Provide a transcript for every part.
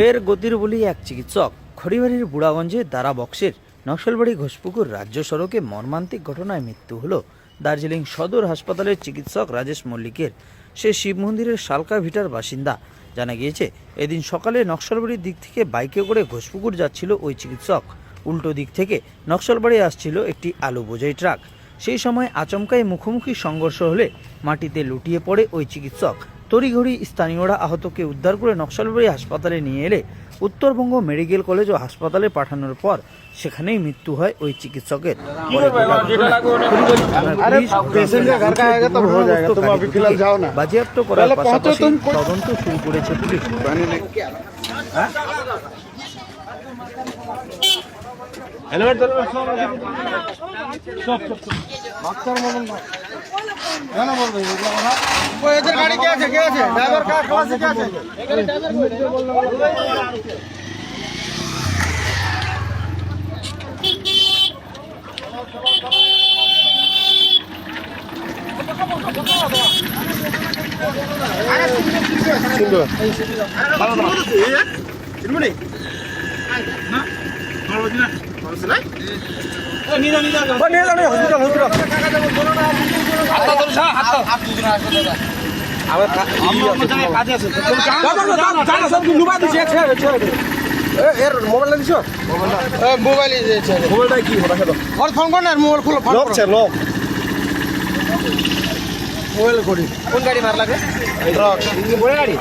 ফের গতির বলি এক চিকিৎসক। খড়িবাড়ির বুড়াগঞ্জে দারা বক্সের নকশালবাড়ি ঘোষপুকুর রাজ্য সড়কে মর্মান্তিক ঘটনায় মৃত্যু হলো। দার্জিলিং সদর হাসপাতালের চিকিৎসক রাজেশ মল্লিকের। সে শিব মন্দিরের শালকা ভিটার বাসিন্দা। জানা গিয়েছে, এদিন সকালে নকশালবাড়ির দিক থেকে বাইকে করে ঘোষপুকুর যাচ্ছিল ওই চিকিৎসক। উল্টো দিক থেকে নকশালবাড়ি আসছিল একটি আলু বোঝাই ট্রাক। সেই সময় আচমকাই মুখোমুখি সংঘর্ষ হলে মাটিতে লুটিয়ে পড়ে ওই চিকিৎসক। তড়িঘড়ি স্থানীয়রা আহতকে উদ্ধার করে নকশালবাড়ি হাসপাতালে নিয়ে এলে উত্তরবঙ্গ মেডিকেল কলেজ ও হাসপাতালে পাঠানোর পর সেখানেই মৃত্যু হয় ওই চিকিৎসকের। বাজেয়াপ্ত করার পাশাপাশি তদন্ত শুরু করেছে পুলিশ। কেন বলবে ওই এদের গাড়ি কে আছে? কে আছে? ড্রাইভার কার খালাসি কে আছে? এখানে ড্রাইভার কই সুন্দর হসপিটাল হসপিটাল क्या है মোবাইল মোবাইলটা কি ওর ফোন কর না মোবাইল খুলো লক আছে লক मोबाइल करी कौन गाड़ी मार लगे ट्रक ये बड़ी गाड़ी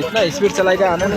इतना स्पीड चलाएगा आने में